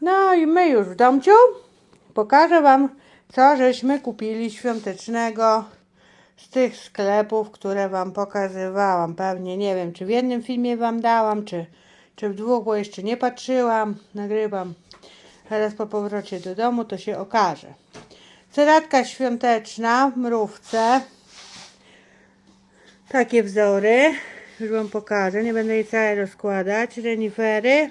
No i my już w domciu. Pokażę Wam, co żeśmy kupili świątecznego z tych sklepów, które Wam pokazywałam. Pewnie nie wiem, czy w jednym filmie Wam dałam, czy, czy w dwóch, bo jeszcze nie patrzyłam. Nagrywam. Teraz po powrocie do domu to się okaże. Ceratka świąteczna w mrówce. Takie wzory. Już Wam pokażę. Nie będę jej całe rozkładać. Renifery.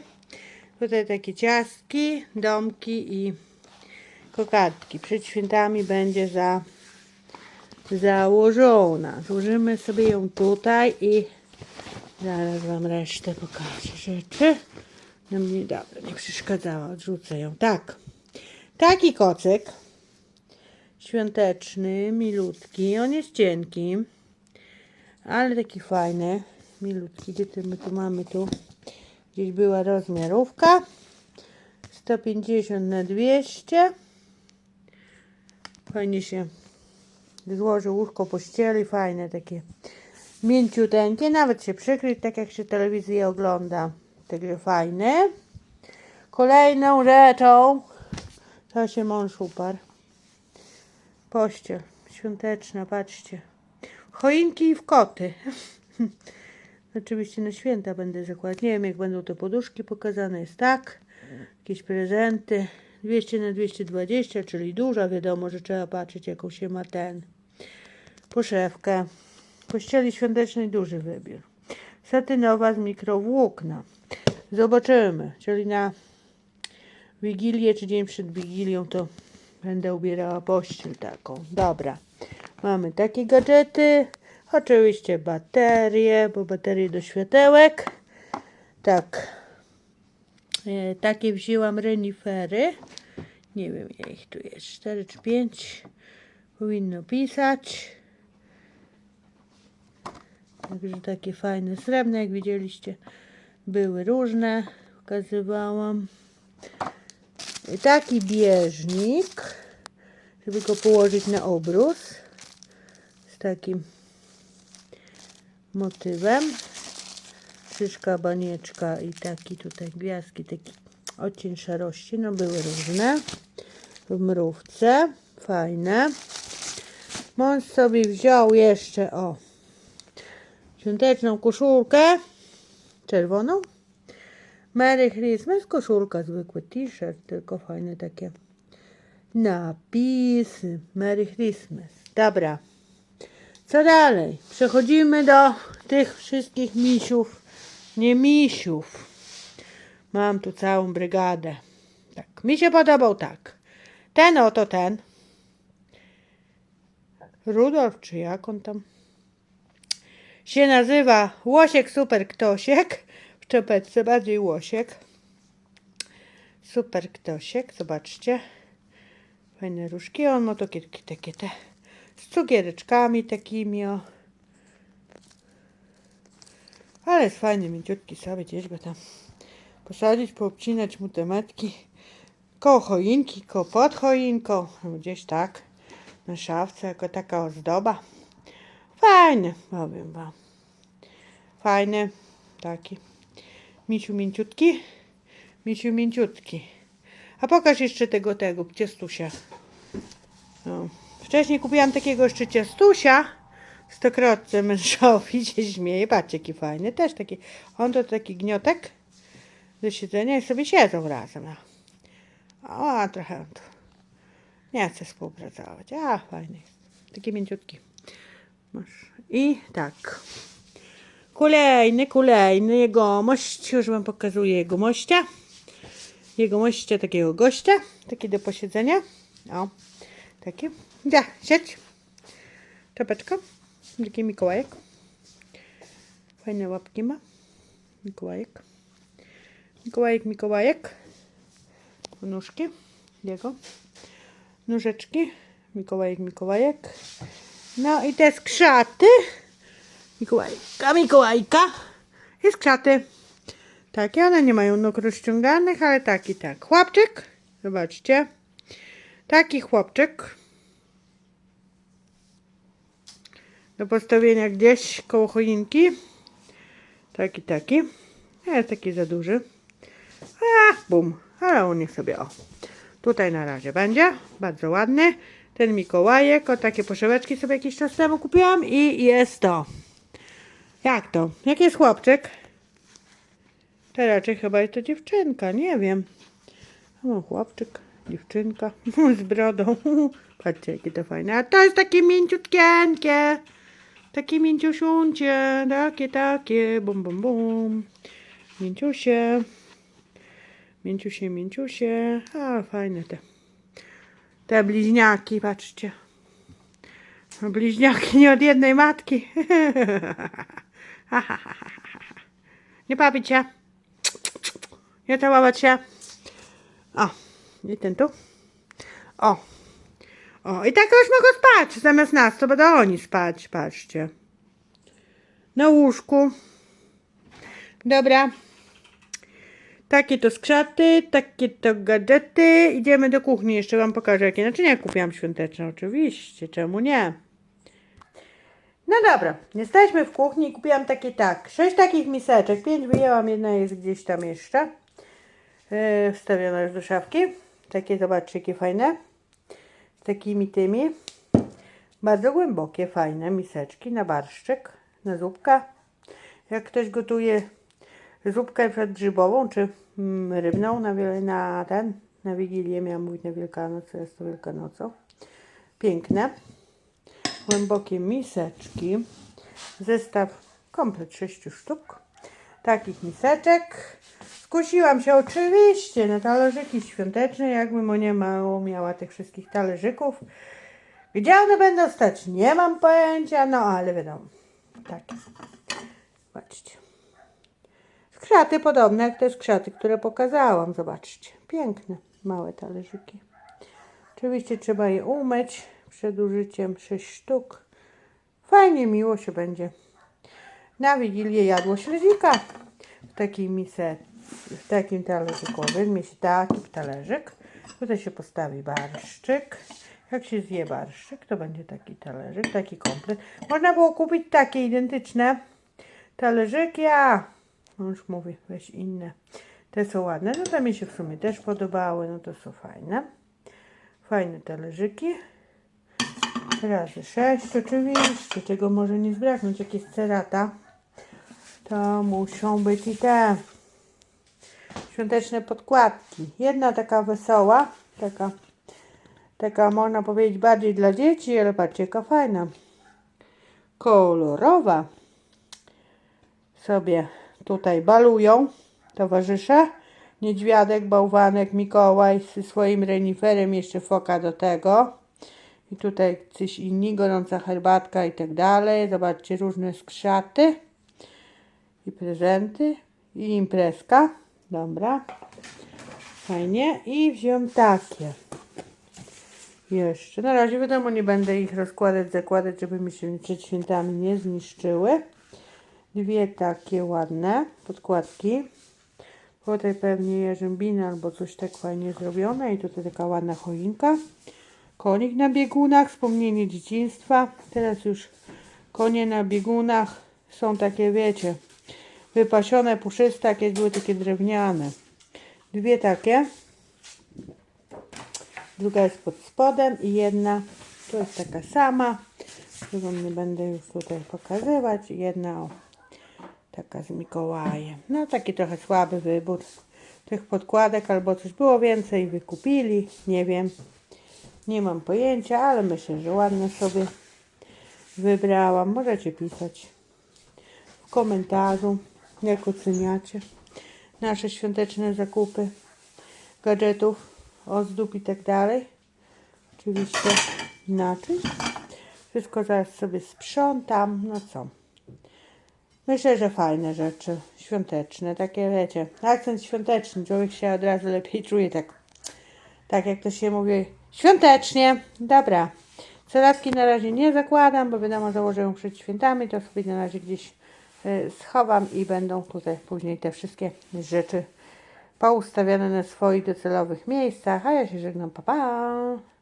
Tutaj takie ciastki, domki i kokardki. Przed świętami będzie za, założona. Złożymy sobie ją tutaj i zaraz Wam resztę pokażę rzeczy. No mnie dobra, nie przeszkadzała, odrzucę ją. Tak, taki kocyk świąteczny, milutki. On jest cienki, ale taki fajny, milutki. Gdzie ty my tu mamy tu? Gdzieś była rozmiarówka. 150 na 200. Fajnie się złoży łóżko pościeli, fajne takie mięciuteńkie, nawet się przykryć, tak jak się telewizję ogląda. Także fajne. Kolejną rzeczą to się mąż uparł. Pościel świąteczna, patrzcie. Choinki w koty. Oczywiście na święta będę zakładać. Nie wiem, jak będą te poduszki pokazane. Jest tak. Jakieś prezenty. 200 na 220, czyli duża. Wiadomo, że trzeba patrzeć, jaką się ma ten. Poszewkę. Pościeli świątecznej duży wybór. Satynowa z mikrowłókna. Zobaczymy. Czyli na Wigilię, czy dzień przed Wigilią, to będę ubierała pościel taką. Dobra. Mamy takie gadżety. Oczywiście baterie, bo baterie do światełek. Tak. E, takie wzięłam renifery. Nie wiem, ile ich tu jest. 4 czy 5. Powinno pisać. Także takie fajne, srebrne, jak widzieliście. Były różne. Pokazywałam. I taki bieżnik, żeby go położyć na obrus. Z takim motywem. Szyszka, banieczka i taki tutaj gwiazdki, taki odcień szarości. No były różne. W mrówce. Fajne. Mąż sobie wziął jeszcze o świąteczną koszulkę czerwoną. Merry Christmas, koszulka, zwykły t-shirt, tylko fajne takie napisy. Merry Christmas. Dobra. Co dalej? Przechodzimy do tych wszystkich misiów. Nie misiów. Mam tu całą brygadę. Tak. Mi się podobał tak. Ten oto ten. Rudolf, czy jak on tam? Się nazywa Łosiek Super Ktosiek. W czepeczce bardziej Łosiek. Super Ktosiek. Zobaczcie. Fajne różki. On ma takie, takie te z cukiereczkami takimi o. Ale jest fajny, mięciutki sobie gdzieś go tam posadzić, poobcinać mu te metki koło choinki, koło pod choinką, gdzieś tak na szafce, jako taka ozdoba. Fajny, powiem wam. Fajny, taki. Misiu mięciutki, misiu mięciutki. A pokaż jeszcze tego, tego, ciastusia. No. Wcześniej kupiłam takiego jeszcze ciastusia. Stokrotce mężowi się śmieje. Patrzcie, jaki fajny. Też taki. On to taki gniotek do siedzenia i sobie siedzą razem. No. O, trochę tu nie chce współpracować. A, fajny. Taki mięciutki. Masz. I tak. Kolejny, kolejny jegomość. Już wam pokazuję jegomościa. Jegomościa takiego gościa. Taki do posiedzenia. O, taki. Ja, siedź. Czapeczka. Taki Mikołajek. Fajne łapki ma. Mikołajek. Mikołajek, Mikołajek. Nóżki. Jego. Nóżeczki. Mikołajek, Mikołajek. No i te skrzaty. Mikołajka, Mikołajka. I skrzaty. Takie, one nie mają nóg rozciąganych, ale taki tak. Chłopczyk. Zobaczcie. Taki chłopczyk. Do postawienia gdzieś koło choinki. Taki, taki. Nie jest taki za duży. A, bum. ale on niech sobie o. Tutaj na razie będzie, bardzo ładny. Ten Mikołajek, o takie poszeweczki sobie jakiś czas temu kupiłam i jest to. Jak to? Jak jest chłopczyk? To raczej chyba jest to dziewczynka, nie wiem. O, chłopczyk, dziewczynka z brodą. Patrzcie, jakie to fajne. A to jest takie mięciutkienkie. Takie mięciusiuncie. Takie, takie. Bum, bum, bum. Mięciusie. Mięciusie, mięciusie. A, fajne te. Te bliźniaki, patrzcie. Bliźniaki nie od jednej matki. Nie bawić się. Nie całować się. O, i ten tu. O. O, i tak już mogą spać. Zamiast nas, to będą oni spać, patrzcie. Na łóżku. Dobra. Takie to skrzaty, takie to gadżety. Idziemy do kuchni. Jeszcze wam pokażę, jakie naczynia kupiłam świąteczne. Oczywiście, czemu nie? No dobra, jesteśmy w kuchni. Kupiłam takie tak. Sześć takich miseczek. Pięć wyjęłam, jedna jest gdzieś tam jeszcze. Yy, wstawiona już do szafki. Takie, zobaczcie, jakie fajne. Takimi tymi. Bardzo głębokie, fajne miseczki na barszczyk, na zupkę. Jak ktoś gotuje zupkę na przykład grzybową czy mm, rybną na, na ten, na Wigilię, miałam mówić na Wielkanoc, jest to Wielkanocą. Piękne. Głębokie miseczki. Zestaw komplet 6 sztuk. Takich miseczek. Skusiłam się oczywiście na talerzyki świąteczne, jakbym nie mało miała tych wszystkich talerzyków. Gdzie one będą stać? Nie mam pojęcia, no ale wiadomo. Takie. Zobaczcie. Skrzaty podobne jak te skrzaty, które pokazałam. Zobaczcie. Piękne, małe talerzyki. Oczywiście trzeba je umyć przed użyciem 6 sztuk. Fajnie, miło się będzie. Na Wigilię jadło śledzika w takiej misce, w takim talerzyku. Weźmie się taki talerzyk. Tutaj się postawi barszczyk. Jak się zje barszczyk, to będzie taki talerzyk, taki komplet. Można było kupić takie identyczne talerzyki, a już mówię, weź inne. Te są ładne, no to mi się w sumie też podobały, no to są fajne. Fajne talerzyki. Razy sześć oczywiście, tego może nie zbraknąć, jak jest cerata. To muszą być i te świąteczne podkładki. Jedna taka wesoła, taka, taka można powiedzieć bardziej dla dzieci, ale patrzcie jaka fajna. Kolorowa. Sobie tutaj balują towarzysze. Niedźwiadek, bałwanek, Mikołaj ze swoim reniferem, jeszcze foka do tego. I tutaj coś inni, gorąca herbatka i tak dalej. Zobaczcie, różne skrzaty i prezenty i imprezka. Dobra. Fajnie. I wziąłem takie. Jeszcze. Na razie wiadomo, nie będę ich rozkładać, zakładać, żeby mi się przed świętami nie zniszczyły. Dwie takie ładne podkładki. Tutaj pewnie jarzębina albo coś tak fajnie zrobione. I tutaj taka ładna choinka. Konik na biegunach, wspomnienie dzieciństwa. Teraz już konie na biegunach są takie, wiecie, wypasione, puszyste, jakieś były takie drewniane. Dwie takie. Druga jest pod spodem i jedna to jest taka sama. Którą nie będę już tutaj pokazywać. Jedna o, taka z Mikołajem. No taki trochę słaby wybór tych podkładek, albo coś było więcej, wykupili, nie wiem. Nie mam pojęcia, ale myślę, że ładne sobie wybrałam. Możecie pisać w komentarzu, jak oceniacie nasze świąteczne zakupy gadżetów, ozdób i tak dalej. Oczywiście inaczej. Wszystko zaraz sobie sprzątam. No co? Myślę, że fajne rzeczy. Świąteczne, takie wiecie. Akcent świąteczny. Człowiek się od razu lepiej czuje tak. Tak jak to się mówi. Świątecznie. Dobra. Salatki na razie nie zakładam, bo wiadomo, założę ją przed świętami. To sobie na razie gdzieś schowam i będą tutaj później te wszystkie rzeczy poustawiane na swoich docelowych miejscach. A ja się żegnam. Pa, pa.